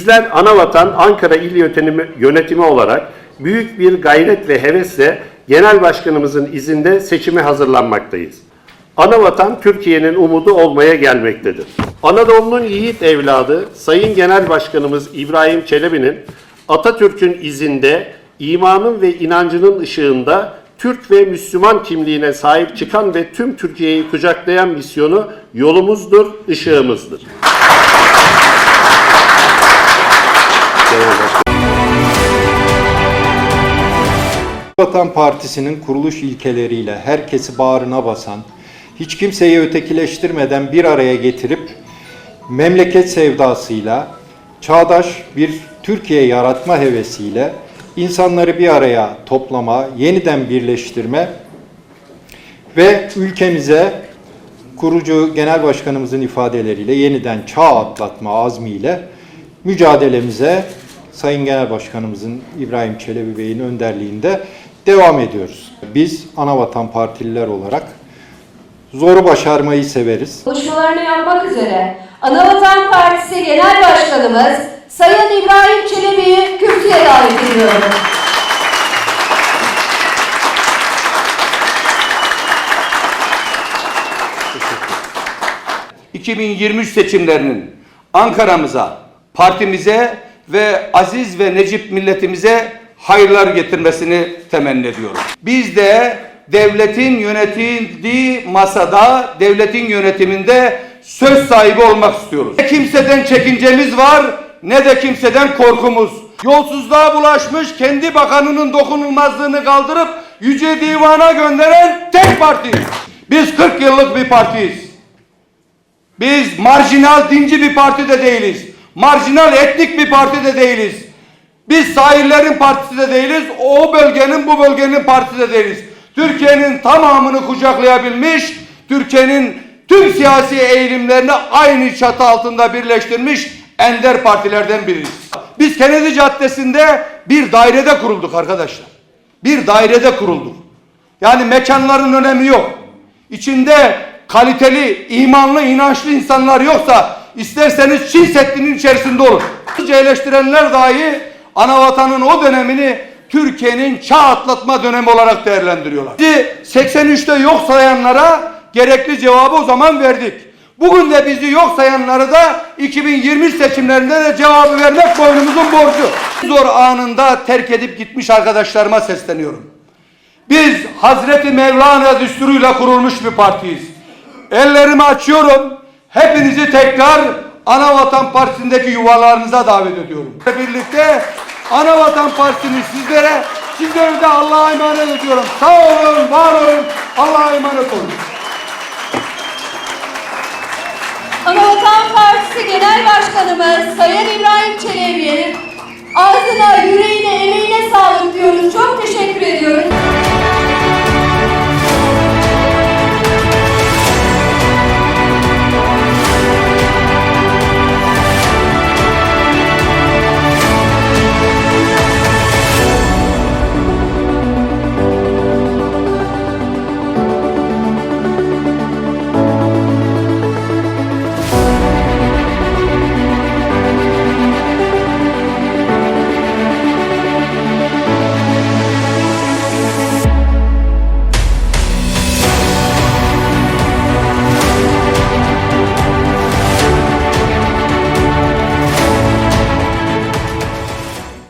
Bizler Anavatan Ankara İl Yönetimi, Yönetimi olarak büyük bir gayret ve hevesle Genel Başkanımızın izinde seçime hazırlanmaktayız. Anavatan Türkiye'nin umudu olmaya gelmektedir. Anadolu'nun yiğit evladı Sayın Genel Başkanımız İbrahim Çelebi'nin Atatürk'ün izinde imanın ve inancının ışığında Türk ve Müslüman kimliğine sahip çıkan ve tüm Türkiye'yi kucaklayan misyonu yolumuzdur, ışığımızdır. Vatan Partisi'nin kuruluş ilkeleriyle herkesi bağrına basan, hiç kimseyi ötekileştirmeden bir araya getirip memleket sevdasıyla, çağdaş bir Türkiye yaratma hevesiyle insanları bir araya toplama, yeniden birleştirme ve ülkemize kurucu genel başkanımızın ifadeleriyle yeniden çağ atlatma azmiyle mücadelemize Sayın Genel Başkanımızın İbrahim Çelebi Bey'in önderliğinde devam ediyoruz. Biz Anavatan Partililer olarak zoru başarmayı severiz. Konuşmalarını yapmak üzere Anavatan Partisi Genel Başkanımız Sayın İbrahim Çelebi'yi kürsüye davet ediyorum. Hı. 2023 seçimlerinin Ankara'mıza, partimize ve aziz ve necip milletimize hayırlar getirmesini temenni ediyorum. Biz de devletin yönetildiği masada, devletin yönetiminde söz sahibi olmak istiyoruz. Ne kimseden çekincemiz var ne de kimseden korkumuz. Yolsuzluğa bulaşmış kendi bakanının dokunulmazlığını kaldırıp yüce divana gönderen tek partiyiz. Biz 40 yıllık bir partiyiz. Biz marjinal dinci bir parti de değiliz. Marjinal etnik bir parti de değiliz. Biz sahillerin partisi de değiliz. O bölgenin bu bölgenin partisi de değiliz. Türkiye'nin tamamını kucaklayabilmiş, Türkiye'nin tüm siyasi eğilimlerini aynı çatı altında birleştirmiş ender partilerden biriyiz. Biz Kennedy Caddesi'nde bir dairede kurulduk arkadaşlar. Bir dairede kurulduk. Yani mekanların önemi yok. İçinde kaliteli, imanlı, inançlı insanlar yoksa isterseniz Çin Seddi'nin içerisinde olur. Eleştirenler dahi anavatanın o dönemini Türkiye'nin çağ atlatma dönemi olarak değerlendiriyorlar. Bizi 83'te yok sayanlara gerekli cevabı o zaman verdik. Bugün de bizi yok sayanları da 2020 seçimlerinde de cevabı vermek boynumuzun borcu. Zor anında terk edip gitmiş arkadaşlarıma sesleniyorum. Biz Hazreti Mevlana düsturuyla kurulmuş bir partiyiz. Ellerimi açıyorum. Hepinizi tekrar Anavatan Partisi'ndeki yuvalarınıza davet ediyorum. Birlikte Anavatan Partisi'ni sizlere, sizleri de Allah'a emanet ediyorum. Sağ olun, var olun, Allah'a emanet olun. Anavatan Partisi Genel Başkanımız Sayın İbrahim Çelebi'yi